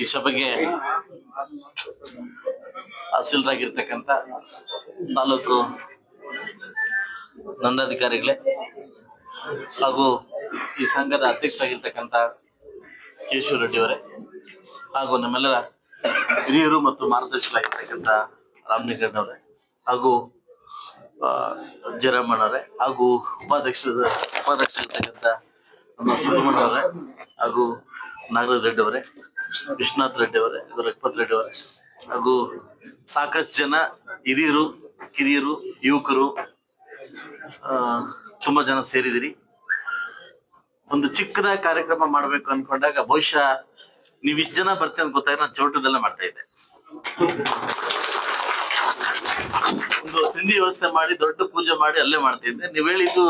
ಈ ಸಭೆಗೆ ಹಾಸಿಲ್ರಾಗಿರ್ತಕ್ಕಂಥ ತಾಲೂಕು ದಂಡಾಧಿಕಾರಿಗಳೇ ಹಾಗೂ ಈ ಸಂಘದ ಅಧ್ಯಕ್ಷರಾಗಿರ್ತಕ್ಕಂಥ ಕೇಶವ ರೆಡ್ಡಿ ಅವರೇ ಹಾಗೂ ನಮ್ಮೆಲ್ಲರ ಹಿರಿಯರು ಮತ್ತು ಮಾರ್ಗದರ್ಶಕರಾಗಿರ್ತಕ್ಕಂಥ ರಾಮಲಿಂಗಣ್ಣವರೇ ಹಾಗೂ ಜಯರಾಮಣ್ಣವರೇ ಹಾಗೂ ಉಪಾಧ್ಯಕ್ಷ ಉಪಾಧ್ಯಕ್ಷರಾಗಿರ್ತಕ್ಕಂಥ ನಮ್ಮ ಹಾಗೂ ನಾಗರಾಜ್ ರೆಡ್ಡಿ ಅವರೇ, ವಿಶ್ವನಾಥ್ ರೆಡ್ಡಿ ಅವರೇ ರಘುಪತ್ ರೆಡ್ಡಿ ಅವರೇ, ಹಾಗೂ ಸಾಕಷ್ಟು ಜನ ಹಿರಿಯರು, ಕಿರಿಯರು, ಯುವಕರು ತುಂಬಾ ಜನ ಸೇರಿದಿರಿ ಒಂದು ಚಿಕ್ಕದ ಕಾರ್ಯಕ್ರಮ ಮಾಡ್ಬೇಕು ಅನ್ಕೊಂಡಾಗ ಬಹುಶಃ ನೀವ್ ಇಷ್ಟು ಜನ ಬರ್ತೀನಿ ಅಂತ ಗೊತ್ತಾಗ ನಾನು ಚೌಟದಲ್ಲೇ ಮಾಡ್ತಾ ಇದ್ದೆ. ಒಂದು ತಿಂಡಿ ವ್ಯವಸ್ಥೆ ಮಾಡಿ, ದೊಡ್ಡ ಪೂಜೆ ಮಾಡಿ ಅಲ್ಲೇ ಮಾಡ್ತಾ ಇದ್ದೆ. ನೀವ್ ಹೇಳಿದ್ದು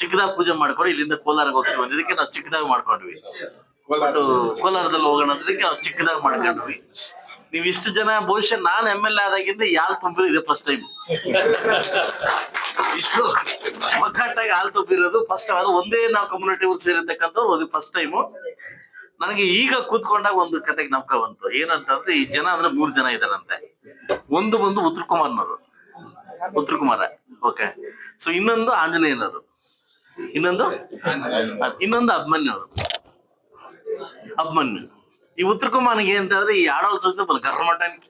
ಚಿಕ್ಕದಾಗಿ ಪೂಜೆ ಮಾಡ್ಕೊಂಡು ಇಲ್ಲಿಂದ ಕೋಲಾರಕ್ಕೆ ಹೋಗ್ತೀವಿ ಅಂದಿದ್ದಕ್ಕೆ ನಾವು ಚಿಕ್ಕದಾಗಿ ಮಾಡ್ಕೊಂಡ್ವಿ. ಬಟ್ ಕೋಲಾರದಲ್ಲಿ ಹೋಗೋಣ ಅಂದಿದ್ದಕ್ಕೆ ನಾವು ಚಿಕ್ಕದಾಗಿ ಮಾಡ್ಕೊಂಡ್ವಿ. ನೀವ್ ಇಷ್ಟು ಜನ ಬಹುಶಃ ನಾನ್ ಎಂ ಎಲ್ ಎ ಆದಾಗಿಂದ ಯಾಲ್ ತುಂಬಿರೋ ಇದೆ ಫಸ್ಟ್ ಟೈಮ್ ಇಷ್ಟು ಒಗ್ಗಟ್ಟಾಗಿ ಹಾಲ್ ತುಂಬಿರೋದು ಫಸ್ಟ್ ಅದು ಒಂದೇ ನಾವು ಕಮ್ಯುನಿಟಿ ಸೇರಿರ್ತಕ್ಕಂಥವ್ರು ಅದು ಫಸ್ಟ್ ಟೈಮು ನನಗೆ ಈಗ ಕೂತ್ಕೊಂಡಾಗ ಒಂದು ಕತೆಗೆ ನಮ್ಕ ಬಂತು. ಏನಂತಂದ್ರೆ ಈ ಜನ ಅಂದ್ರೆ ಮೂರ್ ಜನ ಇದಾರಂತೆ ಒಂದು ಬಂದು ಉತ್ತರ ಕುಮಾರ್ನವರು. ಉತ್ತರ ಕುಮಾರ. ಓಕೆ ಸೊ ಇನ್ನೊಂದು ಆಂಜನೇಯನವರು. ಇನ್ನೊಂದು ಇನ್ನೊಂದು ಅಭಿಮನ್ಯವರು ಅಭಿಮನ್ಯು ఈ ఉత్తర కుమార్కి ఏంటంటే ఈ ఆడవాళ్ళు చూస్తే వాళ్ళు గర్రమంటానికి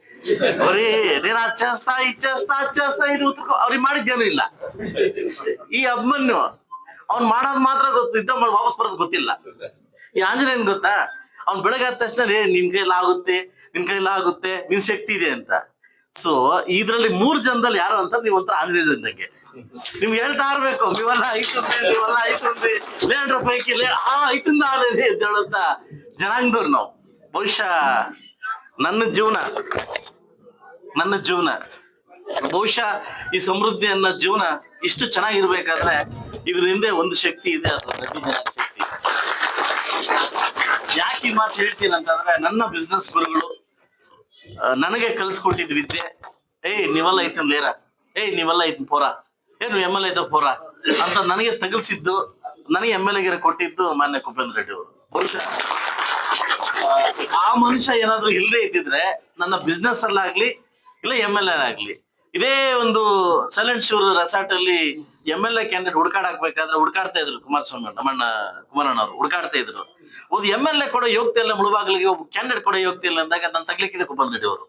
ఒరే నేను అది చేస్తా ఇది చేస్తా అది చేస్తా ಇದು ಉತ್ತರ ಕು- ಅವ್ರಿಗೆ ಮಾಡಿದ್ದೇನು ಇಲ್ಲ ಈ ಅಭಿಮನ್ಯು ಅವ್ನ್ ಮಾಡೋದ್ ಮಾತ್ರ ಗೊತ್ತು ಇದ್ದ ಮಾಡಿ ವಾಪಸ್ ಬರೋದು ಗೊತ್ತಿಲ್ಲ ಈ ಆಂಜನೇಯನ್ ಗೊತ್ತಾ ಅವ್ನ್ ಬೆಳಗ್ಗೆ ಆದ ತಕ್ಷಣ "ಲೇ, ನಿನ್ ಕೈಲಿ ಆಗುತ್ತೆ ನಿನ್ ಕೈಲಿ ಆಗುತ್ತೆ ನಿನ್ ಶಕ್ತಿ ಇದೆ ಅಂತ ಸೊ ಇದ್ರಲ್ಲಿ ಮೂರ್ ಜನದಲ್ಲಿ ಯಾರು ಅಂತ ನೀವ್ ಒಂಥರ ಆಂಜನೇಯ ಇದ್ದಂಗೆ ನಿಮ್ಗೆ ಹೇಳ್ತಾ ಇರ್ಬೇಕು ನೀವೆಲ್ಲ ಐತಂದ್ರೆ ನೀವಲ್ಲ ಐತಂದ್ರೆ ಲೇಡ್ರ ಪೈಕಿ ಲೇ ಆ ಐತಿಂದ ಅಂತ. ಹೇಳುತ್ತ ಜನಾಂಗದವ್ರು ನಾವು. ಬಹುಶಃ ನನ್ನ ಜೀವನ ನನ್ನ ಜೀವನ, ಬಹುಶಃ ಈ ಸಮೃದ್ಧಿ ಅನ್ನೋ ಜೀವನ ಇಷ್ಟು ಚೆನ್ನಾಗಿರ್ಬೇಕಾದ್ರೆ ಇದ್ರ ಹಿಂದೆ ಒಂದು ಶಕ್ತಿ ಇದೆ, ಅದು ಶಕ್ತಿ. ಯಾಕೆ ಈ ಮಾತು ಹೇಳ್ತೀನಿ ಅಂತಂದ್ರೆ, ನನ್ನ ಬಿಸ್ನೆಸ್ ಗುರುಗಳು ನನಗೆ ಕಲ್ಸ್ಕೊಟ್ಟಿದ್ ವಿದ್ಯೆ, ಏಯ್ ನೀವೆಲ್ಲ ಐತನ್ ಲೇರ ಏಯ್ ನೀವೆಲ್ಲ ಐತನ್ ಪೋರ. ಏ ನೀವು ಎಂ ಎಲ್ ಎ ಪೋರ? ಅಂತ ನನಗೆ ತಗಲ್ಸಿದ್ದು ನನಗೆ ಎಂ ಎಲ್ ಎಗೆ ಕೊಟ್ಟಿದ್ದು ಮಾನ್ಯ ಕುಪೇಂದ್ರ ರೆಡ್ಡಿ ಅವರು. ಬಹುಶಃ ಆ, ಮನುಷ್ಯ ಏನಾದ್ರೂ ಇಲ್ಲದೆ ಇದ್ದಿದ್ರೆ ನನ್ನ ಬಿಸ್ನೆಸ್ ಅಲ್ಲಾಗ್ಲಿ ಇಲ್ಲ ಎಂ ಎಲ್ ಎ ಆಗ್ಲಿ ಇದೇ ಒಂದು ಸೈಲೆಂಟ್ ಶಿವರ್ ರೆಸಾರ್ಟ್ ಅಲ್ಲಿ ಎಂ ಎಲ್ ಎ ಕ್ಯಾಂಡಿಡೇಟ್ ಹುಡ್ಕಾಡ್ ಹಾಕ್ಬೇಕಾದ್ರೆ ಹುಡ್ಕಾಡ್ತಾ ಇದ್ರು ಕುಮಾರಸ್ವಾಮಿ ನಮ್ಮಣ್ಣ ಕುಮಾರಣ್ಣ ಅವರು ಹುಡ್ಕಾಡ್ತಾ ಇದ್ರು. ಒಂದು ಎಂ ಎಲ್ ಎ ಕೊಡೋ ಯೋಗ್ಯತೆ ಇಲ್ಲ ಮುಳುಬಾಗಿಲಿಗೆ ಒಬ್ಬ ಕ್ಯಾಂಡಿಡೇಟ್ ಕೊಡೋ ಯೋಗ್ಯತೆ ಇಲ್ಲ ಅಂದಾಗ ನಾನು ತಗ್ಲಿಕ್ಕಿದೆ ಕುಪೇಂದ್ರ ರೆಡ್ಡಿ ಅವರು.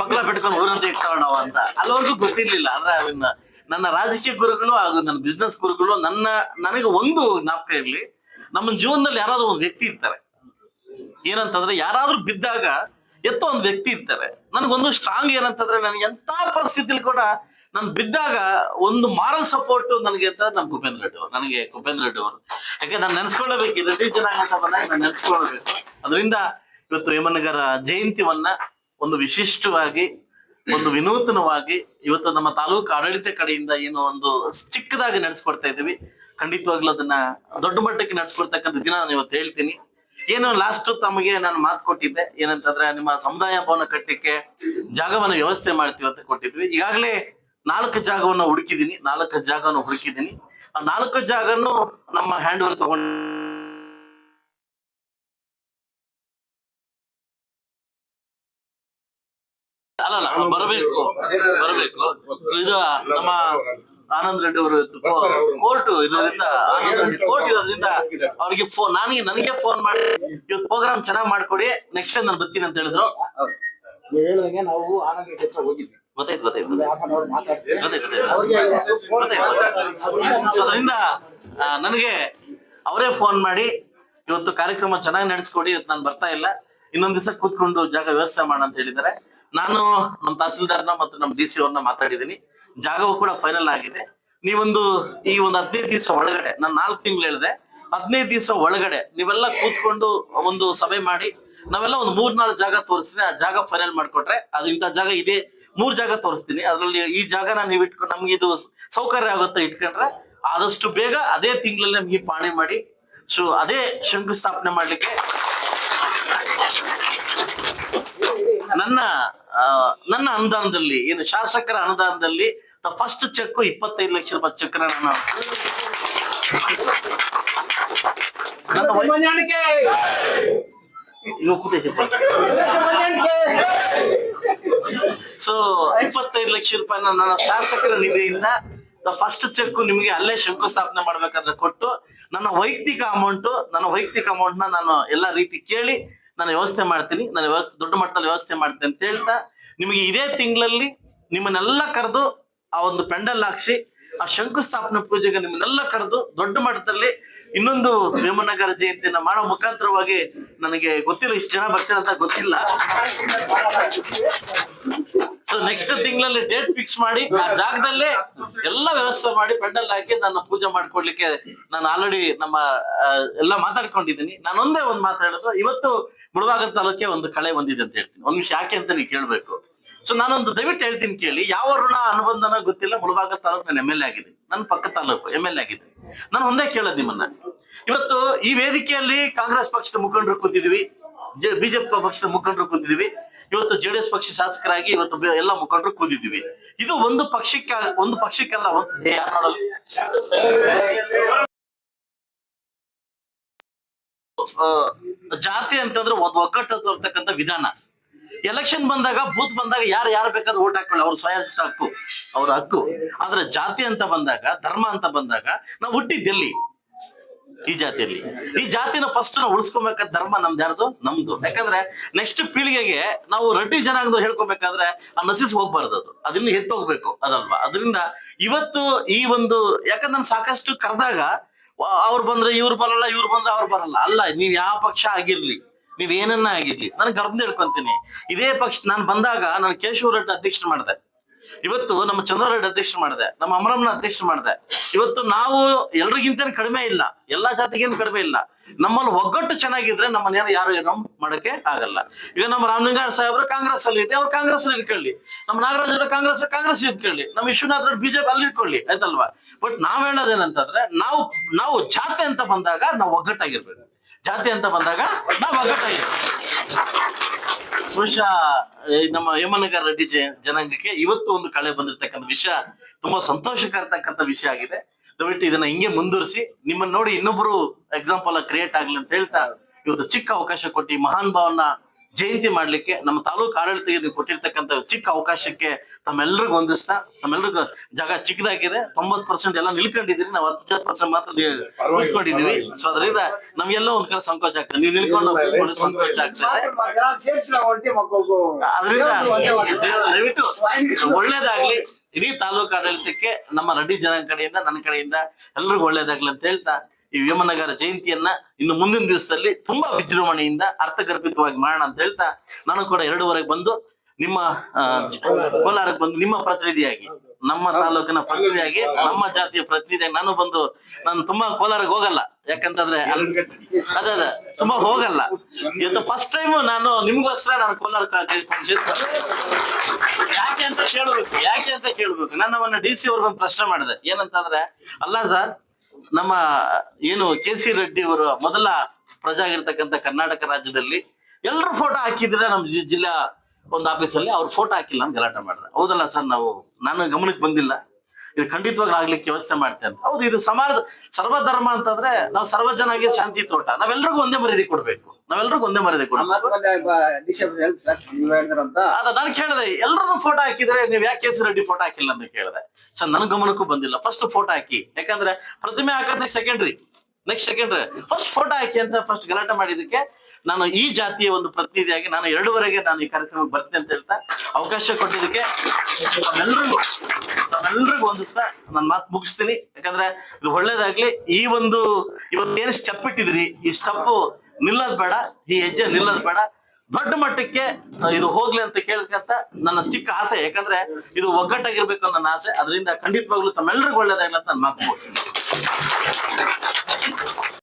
ಪಕ್ಕಲ ಬಿಟ್ಕೊಂಡು ಊರಂತ ಇರ್ತಾವ ಅಂತ. ಅಲ್ಲಿವರೆಗೂ ಗೊತ್ತಿರ್ಲಿಲ್ಲ. ಅಂದ್ರೆ ಅವನ್ನ ನನ್ನ ರಾಜಕೀಯ ಗುರುಗಳು ಹಾಗೂ ನನ್ನ ಬಿಸ್ನೆಸ್ ಗುರುಗಳು ನನ್ನ, ನನಗೆ ಒಂದು ಜ್ಞಾಪಕ ಇರಲಿ, ನಮ್ಮ ಜೀವನದಲ್ಲಿ ಯಾರಾದ್ರೂ ಒಂದು ವ್ಯಕ್ತಿ ಇರ್ತಾರೆ. ಏನಂತಂದ್ರೆ ಯಾರಾದ್ರೂ ಬಿದ್ದಾಗ ಎತ್ತೋ ಒಂದು ವ್ಯಕ್ತಿ ಇರ್ತಾರೆ. ನನಗೊಂದು ಸ್ಟ್ರಾಂಗ್ ಏನಂತಂದ್ರೆ ನನಗೆ ಎಂತ ಪರಿಸ್ಥಿತಿಲಿ ಕೂಡ ನಾನು ಬಿದ್ದಾಗ ಒಂದು ಮಾರಲ್ ಸಪೋರ್ಟ್ ನನಗೆ ಅಂತ ನಮ್ ಕುಪೇಂದ್ರ ರೆಡ್ಡಿ ಅವರು, ನನಗೆ ಕುಪೇಂದ್ರ ರೆಡ್ಡಿ ಅವರು. ಯಾಕೆ ನಾನು ನೆನ್ಸ್ಕೊಳ್ಳಬೇಕು ರೆಡ್ಡಿ ಜನಾಂಗ ಅಂತ ಬಂದಾಗ ನಾನು ನೆನ್ಸ್ಕೊಳ್ಬೇಕು ಅದರಿಂದ ಇವತ್ತು ಹೇಮನಗರ ಜಯಂತಿವನ್ನ ಒಂದು ವಿಶಿಷ್ಟವಾಗಿ ಒಂದು ವಿನೂತನವಾಗಿ ಇವತ್ತು ನಮ್ಮ ತಾಲೂಕು ಆಡಳಿತ ಕಡೆಯಿಂದ ಏನೋ ಒಂದು ಚಿಕ್ಕದಾಗಿ ನಡೆಸ್ಕೊಡ್ತಾ ಇದ್ದೀವಿ. ಖಂಡಿತವಾಗ್ಲೂ ಅದನ್ನ ದೊಡ್ಡ ಮಟ್ಟಕ್ಕೆ ನಡೆಸ್ಕೊಡ್ತಕ್ಕಂಥ ದಿನ ನಾನು ಇವತ್ತು ಹೇಳ್ತೀನಿ. ಏನು ಲಾಸ್ಟ್ ತಮಗೆ ನಾನು ಮಾತು ಕೊಟ್ಟಿದ್ದೆ. ಏನಂತಂದ್ರೆ ನಿಮ್ಮ ಸಮುದಾಯ ಭವನ ಕಟ್ಟಕ್ಕೆ ಜಾಗವನ್ನ ವ್ಯವಸ್ಥೆ ಮಾಡ್ತೀವಿ ಅಂತ ಕೊಟ್ಟಿದ್ವಿ. ಈಗಾಗಲೇ ನಾಲ್ಕು ಜಾಗವನ್ನು ಹುಡುಕಿದೀನಿ ನಾಲ್ಕು ಜಾಗವನ್ನು ಹುಡುಕಿದೀನಿ ಆ ನಾಲ್ಕು ಜಾಗನು ನಮ್ಮ ಹ್ಯಾಂಡ್ ಓವರ್ ತಗೊಂಡು ಅಲ್ಲಲ್ಲ ಬರಬೇಕು ಬರಬೇಕು. ಇದು ನಮ್ಮ ಆನಂದ್ ರೆಡ್ಡಿ ಅವರು ಕೋರ್ಟ್ ಇದರಿಂದ ಆನಂದ್ ರೆಡ್ಡಿ ಕೋರ್ಟ್ ಇರೋದ್ರಿಂದ ಅವ್ರಿಗೆ ಫೋನ್ ನನಗೆ ನನಗೆ ಫೋನ್ ಮಾಡಿ ಇವತ್ತು ಪ್ರೋಗ್ರಾಮ್ ಚೆನ್ನಾಗಿ ಮಾಡ್ಕೊಡಿ ನೆಕ್ಸ್ಟ್ ಟೈಮ್ ನಾನು ಬರ್ತೀನಿ ಅಂತ ಹೇಳಿದ್ರು. ಹೇಳಿದಂಗೆ ನಾವು ಆನಂದ್ ರೆಡ್ಡಿ ಹತ್ರ ಹೋಗಿದ್ವಿ. ಗೊತ್ತಾಯ್ತು ಗೊತ್ತಾಯ್ತು. ಅದರಿಂದ ಆ, ನನಗೆ ಅವರೇ ಫೋನ್ ಮಾಡಿ ಇವತ್ತು ಕಾರ್ಯಕ್ರಮ ಚೆನ್ನಾಗಿ ನಡೆಸ್ಕೊಡಿ ಇವತ್ತು ನಾನು ಬರ್ತಾ ಇಲ್ಲ. ಇನ್ನೊಂದ್ ದಿವಸ ಕೂತ್ಕೊಂಡು ಜಾಗ ವ್ಯವಸ್ಥೆ ಮಾಡ ಅಂತ ಹೇಳಿದ್ದಾರೆ. ನಾನು ನಮ್ಮ ತಹಸೀಲ್ದಾರ್ನ ಮತ್ತು ನಮ್ಮ ಡಿ ಸಿ ಅವ್ರನ್ನ ಮಾತಾಡಿದ್ದೀನಿ. ಜಾಗವು ಕೂಡ ಫೈನಲ್ ಆಗಿದೆ. ನೀವೊಂದು ಈ ಒಂದು ಹದಿನೈದು ದಿವಸ ಒಳಗಡೆ, ನಾನು ನಾಲ್ಕು ತಿಂಗಳು ಹೇಳಿದೆ, ಹದಿನೈದು ದಿವಸ ಒಳಗಡೆ ನೀವೆಲ್ಲ ಕೂತ್ಕೊಂಡು ಒಂದು ಸಭೆ ಮಾಡಿ, ನಾವೆಲ್ಲ ಒಂದು ಮೂರ್ನಾಲ್ಕು ಜಾಗ ತೋರಿಸ್ತೀನಿ, ಆ ಜಾಗ ಫೈನಲ್ ಮಾಡ್ಕೊಟ್ರೆ ಅದು ಇಂಥ ಜಾಗ ಇದೆ, ಮೂರ್ ಜಾಗ ತೋರಿಸ್ತೀನಿ. ಅದ್ರಲ್ಲಿ ಈ ಜಾಗನ ನೀವು ಇಟ್ಕೊಂಡು ನಮ್ಗೆ ಇದು ಸೌಕರ್ಯ ಆಗುತ್ತೆ ಇಟ್ಕೊಂಡ್ರೆ ಆದಷ್ಟು ಬೇಗ ಅದೇ ತಿಂಗಳಲ್ಲಿ ನಮ್ಗೆ ಪಾಣಿ ಮಾಡಿ, ಸೊ ಅದೇ ಶಂಕುಸ್ಥಾಪನೆ ಮಾಡ್ಲಿಕ್ಕೆ ನನ್ನ ನನ್ನ ಅನುದಾನದಲ್ಲಿ ಏನು ಶಾಸಕರ ಅನುದಾನದಲ್ಲಿ ಫಸ್ಟ್ ಚೆಕ್ ಇಪ್ಪತ್ತೈದು ಲಕ್ಷ ರೂಪಾಯಿ ಚೆಕ್ ನಾನು ಸೊ ಇಪ್ಪತ್ತೈದು ಲಕ್ಷ ರೂಪಾಯಿ ನನ್ನ ಶಾಸಕರ ನಿಧಿಯಿಂದ ಫಸ್ಟ್ ಚೆಕ್ ನಿಮಗೆ ಅಲ್ಲೇ ಶಂಕುಸ್ಥಾಪನೆ ಮಾಡ್ಬೇಕಾದ್ರೆ ಕೊಟ್ಟು ನನ್ನ ವೈಯಕ್ತಿಕ ಅಮೌಂಟ್ ನನ್ನ ವೈಯಕ್ತಿಕ ಅಮೌಂಟ್ನ ನಾನು ಎಲ್ಲಾ ರೀತಿ ಕೇಳಿ ನಾನು ವ್ಯವಸ್ಥೆ ಮಾಡ್ತೀನಿ, ನಾನು ವ್ಯವಸ್ಥೆ, ದೊಡ್ಡ ಮಟ್ಟದಲ್ಲಿ ವ್ಯವಸ್ಥೆ ಮಾಡ್ತೀನಿ ಅಂತ ಹೇಳ್ತಾ ನಿಮಗೆ ಇದೇ ತಿಂಗಳಲ್ಲಿ ನಿಮ್ಮನ್ನೆಲ್ಲ ಕರೆದು ಆ ಒಂದು ಪೆಂಡಲ್ ಹಾಕ್ಸಿ, ಆ ಶಂಕುಸ್ಥಾಪನೆ ಪೂಜೆಗೆ ನಿಮ್ಮನ್ನೆಲ್ಲ ಕರೆದು ದೊಡ್ಡ ಮಟ್ಟದಲ್ಲಿ ಇನ್ನೊಂದು ಭೀಮನಗರ ಜಯಂತಿಯನ್ನ ಮಾಡೋ ಮುಖಾಂತರವಾಗಿ ನನಗೆ ಗೊತ್ತಿಲ್ಲ ಇಷ್ಟು ಜನ ಬರ್ತಾರೆ ಅಂತ ಗೊತ್ತಿಲ್ಲ. ಸೊ ನೆಕ್ಸ್ಟ್ ತಿಂಗಳಲ್ಲಿ ಡೇಟ್ ಫಿಕ್ಸ್ ಮಾಡಿ, ಆ ಜಾಗದಲ್ಲೇ ಎಲ್ಲ ವ್ಯವಸ್ಥೆ ಮಾಡಿ ಪೆಂಡಲ್ ಹಾಕಿ ನನ್ನ ಪೂಜೆ ಮಾಡ್ಕೊಡ್ಲಿಕ್ಕೆ ನಾನು ಆಲ್ರೆಡಿ ನಮ್ಮ ಎಲ್ಲ ಮಾತಾಡ್ಕೊಂಡಿದ್ದೀನಿ. ನಾನು ಒಂದೇ ಒಂದು ಮಾತಾಡೋದು ಇವತ್ತು ಮುಳಬಾಗ ತಾಲೂಕೆ ಒಂದು ಕಳೆ ಬಂದಿದೆ ಅಂತ ಹೇಳ್ತೀನಿ. ಒಂದು ನಿಮಿಷ ಯಾಕೆ ಅಂತ ನೀವು ಕೇಳ್ಬೇಕು. ಸೊ ನಾನೊಂದು ದಯವಿಟ್ಟು ಹೇಳ್ತೀನಿ ಕೇಳಿ, ಯಾವ ಋಣ ಅನುಬಂಧನ ಗೊತ್ತಿಲ್ಲ ಮುಳಬಾಗ ತಾಲೂಕು ನಾನು ಎಂ ಎಲ್ ಎ ಆಗಿದೆ ನನ್ನ ಪಕ್ಕ ತಾಲೂಕು ಎಂ ಎಲ್ ಎ ಆಗಿದೆ ನಾನು ಒಂದೇ ಕೇಳೋದು ನಿಮ್ಮನ್ನ. ಇವತ್ತು ಈ ವೇದಿಕೆಯಲ್ಲಿ ಕಾಂಗ್ರೆಸ್ ಪಕ್ಷದ ಮುಖಂಡರು ಕೂತಿದ್ವಿ ಬಿಜೆಪಿ ಪಕ್ಷದ ಮುಖಂಡರು ಕೂತಿದ್ವಿ. ಇವತ್ತು ಜೆಡಿಎಸ್ ಪಕ್ಷ ಶಾಸಕರಾಗಿ ಇವತ್ತು ಎಲ್ಲ ಮುಖಂಡರು ಕೂತಿದ್ವಿ. ಇದು ಒಂದು ಪಕ್ಷಕ್ಕೆ, ಒಂದು ಪಕ್ಷಕ್ಕೆಲ್ಲ ಒಂದು ಜಾತಿ ಅಂತಂದ್ರೆ ಒಂದ್, ಒಗ್ಗಟ್ಟು ತೋರ್ತಕ್ಕಂಥ ವಿಧಾನ. ಎಲೆಕ್ಷನ್ ಬಂದಾಗ, ಬೂತ್ ಬಂದಾಗ ಯಾರು ಯಾರು ಬೇಕಾದ್ರೂ ಓಟ್ ಹಾಕೊಳ್ಳಿ. ಅವ್ರ ಸ್ವಯಂಚಿತ ಹಕ್ಕು, ಅವ್ರ ಹಕ್ಕು. ಆದ್ರೆ ಜಾತಿ ಅಂತ ಬಂದಾಗ, ಧರ್ಮ ಅಂತ ಬಂದಾಗ, ನಾವು ಹುಟ್ಟಿದ್ದೆಲ್ಲಿ, ಈ ಜಾತಿಯಲ್ಲಿ. ಈ ಜಾತಿನ ಫಸ್ಟ್ ನಾವು ಉಳಿಸ್ಕೊಬೇಕಾದ ಧರ್ಮ ನಮ್ದು ಯಾರ್ದು? ನಮ್ದು. ಯಾಕಂದ್ರೆ ನೆಕ್ಸ್ಟ್ ಪೀಳಿಗೆಗೆ ನಾವು ರಟ್ಟಿ ಜನಾಂಗದವ್ರು ಹೇಳ್ಕೊಬೇಕಾದ್ರೆ ಆ ನಸಿಸ್ ಹೋಗ್ಬಾರ್ದು ಅದು. ಅದನ್ನ ಎತ್ತೋಗ್ಬೇಕು ಅದಲ್ವಾ? ಅದರಿಂದ ಇವತ್ತು ಈ ಒಂದು, ಯಾಕಂದ್ರೆ ನಾನು ಸಾಕಷ್ಟು ಕರೆದಾಗ ಅವ್ರು ಬಂದ್ರೆ ಇವ್ರು ಬರಲ್ಲ, ಇವ್ರು ಬಂದ್ರೆ ಅವ್ರು ಬರಲ್ಲ. ಅಲ್ಲ, ನೀವ್ ಯಾವ ಪಕ್ಷ ಆಗಿರ್ಲಿ, ನೀವ್ ಏನನ್ನ ಆಗಿರ್ಲಿ, ನಾನು ಗರ್ಭ ಹೇಳ್ಕೊಂತೀನಿ. ಇದೇ ಪಕ್ಷ, ನಾನು ಬಂದಾಗ, ನಾನು ಕೇಶವ ರೆಡ್ಡಿ ಅಧ್ಯಕ್ಷ ಮಾಡಿದೆ. ಇವತ್ತು ನಮ್ಮ ಚಂದ್ರರೆಡ್ಡಿ ಅಧ್ಯಕ್ಷ ಮಾಡಿದೆ, ನಮ್ಮ ಅಮರಮ್ನ ಅಧ್ಯಕ್ಷ ಮಾಡಿದೆ. ಇವತ್ತು ನಾವು ಎಲ್ರಿಗಿಂತ ಕಡಿಮೆ ಇಲ್ಲ, ಎಲ್ಲಾ ಜಾತಿಗೇನು ಕಡಿಮೆ ಇಲ್ಲ. ನಮ್ಮಲ್ಲಿ ಒಗ್ಗಟ್ಟು ಚೆನ್ನಾಗಿದ್ರೆ ನಮ್ಮನ್ನ ಯಾರು ಏನೋ ಮಾಡಕ್ಕೆ ಆಗಲ್ಲ. ಈಗ ನಮ್ಮ ರಾಮಲಿಂಗಾರ ಸಾಹೇಬ್ರು ಕಾಂಗ್ರೆಸ್ ಅಲ್ಲಿ ಇದೆ ಅವ್ರು ಕಾಂಗ್ರೆಸ್ ಅಲ್ಲಿ ಇಟ್ಕೊಳ್ಳಿ ನಮ್ಮ ನಾಗರಾಜ್ ಕಾಂಗ್ರೆಸ್ ಕಾಂಗ್ರೆಸ್ ಇಟ್ಕೊಳ್ಳಿ ನಮ್ಮ ವಿಶ್ವನಾಥ್ ಬಿಜೆಪಿ ಅಲ್ಲಿ ಇಟ್ಕೊಳ್ಳಿ ಆಯ್ತಲ್ವಾ? ಬಟ್ ನಾವ್ ಹೇಳೋದೇನಂತಂದ್ರೆ, ನಾವು ನಾವು ಜಾತಿ ಅಂತ ಬಂದಾಗ ನಾವು ಒಗ್ಗಟ್ಟಾಗಿರ್ಬೇಕು. ಜಾತಿ ಅಂತ ಬಂದಾಗ ನಾವು ಬಹುಶಃ ನಮ್ಮ ಹೇಮನಗರ ರೆಡ್ಡಿ ಜನಾಂಗಕ್ಕೆ ಇವತ್ತು ಒಂದು ಕಳೆ ಬಂದಿರತಕ್ಕಂಥ ವಿಷಯ ತುಂಬಾ ಸಂತೋಷಕರತಕ್ಕಂಥ ವಿಷಯ ಆಗಿದೆ. ದಯವಿಟ್ಟು ಇದನ್ನ ಹಿಂಗೆ ಮುಂದುವರಿಸಿ, ನಿಮ್ಮನ್ನ ನೋಡಿ ಇನ್ನೊಬ್ರು ಎಕ್ಸಾಂಪಲ್ ಕ್ರಿಯೇಟ್ ಆಗ್ಲಿ ಅಂತ ಹೇಳ್ತಾ ಇವತ್ತು ಚಿಕ್ಕ ಅವಕಾಶ ಕೊಟ್ಟು ಮಹಾನ್ ಭಾವನ ಜಯಂತಿ ಮಾಡ್ಲಿಕ್ಕೆ ನಮ್ಮ ತಾಲೂಕು ಆಡಳಿತಕ್ಕೆ ಕೊಟ್ಟಿರ್ತಕ್ಕಂಥ ಚಿಕ್ಕ ಅವಕಾಶಕ್ಕೆ ತಮ್ಮೆಲ್ರಿಗೂ ಒಂದಿಷ್ಟ ನಮ್ಮೆಲ್ರಿಗೂ ಜಾಗ ಚಿಕ್ಕದಾಗಿದೆ ತೊಂಬತ್ ಪರ್ಸೆಂಟ್ ಎಲ್ಲ ನಿಲ್ಕೊಂಡಿದ್ದೀರಿ ನಾವು ಹತ್ತು ಪರ್ಸೆಂಟ್ ಮಾತ್ರ ನಿಲ್ಕೊಂಡಿದೀವಿ ಸೊ ಅದರಿಂದ ನಮ್ಗೆಲ್ಲ ಒಂದ್ ಕಡೆ ಸಂಕೋಚ ಆಗ್ತದೆ. ನೀವು ನಿಲ್ಕೊಂಡು ಸಂಕೋಚ ಆಗ್ತದೆ. ಅದರಿಂದ ದಯವಿಟ್ಟು ಒಳ್ಳೇದಾಗ್ಲಿ. ಇಡೀ ತಾಲೂಕು ಆಡಳಿತಕ್ಕೆ ನಮ್ಮ ರೆಡ್ಡಿ ಜನ ಕಡೆಯಿಂದ ನನ್ನ ಕಡೆಯಿಂದ ಎಲ್ರಿಗೂ ಒಳ್ಳೇದಾಗ್ಲಿ ಅಂತ ಹೇಳ್ತಾ ಈ ವಿಮನಗರ ಜಯಂತಿಯನ್ನ ಇನ್ನು ಮುಂದಿನ ದಿವಸದಲ್ಲಿ ತುಂಬಾ ವಿಜೃಂಭಣೆಯಿಂದ ಅರ್ಥಗರ್ಭಿತವಾಗಿ ಮಾಡೋಣ ಅಂತ ಹೇಳ್ತಾ ನಾನು ಕೂಡ ಎರಡೂವರೆಗೆ ಬಂದು ನಿಮ್ಮ ಕೋಲಾರಕ್ಕೆ ಬಂದು ನಿಮ್ಮ ಪ್ರತಿನಿಧಿಯಾಗಿ ನಮ್ಮ ತಾಲೂಕಿನ ಪ್ರತಿನಿಧಿಯಾಗಿ ನಮ್ಮ ಜಾತಿಯ ಪ್ರತಿನಿಧಿಯಾಗಿ ನಾನು ಬಂದು ನಾನು ತುಂಬಾ ಕೋಲಾರಕ್ಕೆ ಹೋಗಲ್ಲ. ಯಾಕಂತಂದ್ರೆ ಅದ ತುಂಬಾ ಹೋಗಲ್ಲ. ಇವತ್ತು ಫಸ್ಟ್ ಟೈಮ್ ನಾನು ನಿಮ್ಗೋಸ್ಕರ ನಾನು ಕೋಲಾರಕ್ಕೆ ಯಾಕೆ ಅಂತ ಕೇಳ್ಬೇಕು ಯಾಕೆ ಅಂತ ಕೇಳ್ಬೇಕು. ನಾನು ಒಂದು ಡಿ ಸಿ ಅವ್ರಿಗೊಂದು ಪ್ರಶ್ನೆ ಮಾಡಿದೆ. ಏನಂತಂದ್ರೆ ಅಲ್ಲ ಸರ್ ನಮ್ಮ ಏನು ಕೆ ಸಿ ರೆಡ್ಡಿ ಅವರು ಮೊದಲ ಪ್ರಜಾ ಆಗಿರ್ತಕ್ಕಂಥ ಕರ್ನಾಟಕ ರಾಜ್ಯದಲ್ಲಿ ಎಲ್ಲರೂ ಫೋಟೋ ಹಾಕಿದ್ರೆ ನಮ್ಮ ಜಿಲ್ಲಾ ಒಂದು ಆಫೀಸಲ್ಲಿ ಅವ್ರು ಫೋಟೋ ಹಾಕಿಲ್ಲ ಅಂತ ಗಲಾಟೆ ಮಾಡಿದ್ರೆ. ಹೌದಲ್ಲ ಸರ್ ನಾವು ನನ್ನ ಗಮನಕ್ಕೆ ಬಂದಿಲ್ಲ. ಇದು ಖಂಡಿತವಾಗಿ ಆಗ್ಲಿಕ್ಕೆ ವ್ಯವಸ್ಥೆ ಮಾಡ್ತೇನೆ. ಹೌದು ಇದು ಸಮಾಜ ಸರ್ವಧರ್ಮ ಅಂತಂದ್ರೆ ನಾವು ಸರ್ವಜನಾಗಿ ಶಾಂತಿ ತೋಟ. ನಾವೆಲ್ರಿಗೂ ಒಂದೇ ಮರ್ಯಾದೆ ಕೊಡ್ಬೇಕು. ನಾವೆಲ್ರಿಗೂ ಒಂದೇ ಮರ್ಯಾದೆ ಕೊಡ್ಬೇಕು. ಅದ ನಾನು ಕೇಳಿದೆ ಎಲ್ಲರದ್ದು ಫೋಟೋ ಹಾಕಿದ್ರೆ ನೀವ್ ಯಾಕೆ ಕೇಸರಿ ರೆಡ್ಡಿ ಫೋಟೋ ಹಾಕಿಲ್ಲ ಅಂತ ಕೇಳಿದೆ. ಸರ್ ನನ್ ಗಮನಕ್ಕೂ ಬಂದಿಲ್ಲ. ಫಸ್ಟ್ ಫೋಟೋ ಹಾಕಿ. ಯಾಕಂದ್ರೆ ಪ್ರತಿಮೆ ಹಾಕೋದಕ್ಕೆ secondary next secondary first photo ಹಾಕಿ ಅಂತ ಫಸ್ಟ್ ಗಲಾಟೆ ಮಾಡಿದಕ್ಕೆ ನಾನು ಈ ಜಾತಿಯ ಒಂದು ಪ್ರತಿನಿಧಿಯಾಗಿ ನಾನು ಎರಡುವರೆಗೆ ನಾನು ಈ ಕಾರ್ಯಕ್ರಮಕ್ಕೆ ಬರ್ತೀನಿ ಅಂತ ಹೇಳ್ತಾ ಅವಕಾಶ ಕೊಟ್ಟಿದ್ದಕ್ಕೆ ತಮ್ಮೆಲ್ರಿಗೂ ತಮ್ಮೆಲ್ರಿಗೂ ಒಂದು ಸಹ ನನ್ನ ಮಾತು ಮುಗಿಸ್ತೀನಿ. ಯಾಕಂದ್ರೆ ಇದು ಒಳ್ಳೇದಾಗ್ಲಿ, ಈ ಒಂದು ಇವತ್ತೇನು ಸ್ಟೆಪ್ ಇಟ್ಟಿದ್ರಿ ಈ ಸ್ಟೆಪ್ ನಿಲ್ಲದ್ ಬೇಡ, ಈ ಹೆಜ್ಜೆ ನಿಲ್ಲದ್ ಬೇಡ. ದೊಡ್ಡ ಮಟ್ಟಕ್ಕೆ ಇದು ಹೋಗ್ಲಿ ಅಂತ ಕೇಳ್ಕಂತ ನನ್ನ ಚಿಕ್ಕ ಆಸೆ. ಯಾಕಂದ್ರೆ ಇದು ಒಗ್ಗಟ್ಟಾಗಿರ್ಬೇಕು ಅನ್ನೋ ಆಸೆ. ಅದರಿಂದ ಖಂಡಿತವಾಗ್ಲೂ ತಮ್ಮೆಲ್ಲರಿಗೂ ಒಳ್ಳೇದಾಗ್ಲಿ ಅಂತ ನಾನು ಮಾತು ಮುಗಿಸ್ತೀನಿ.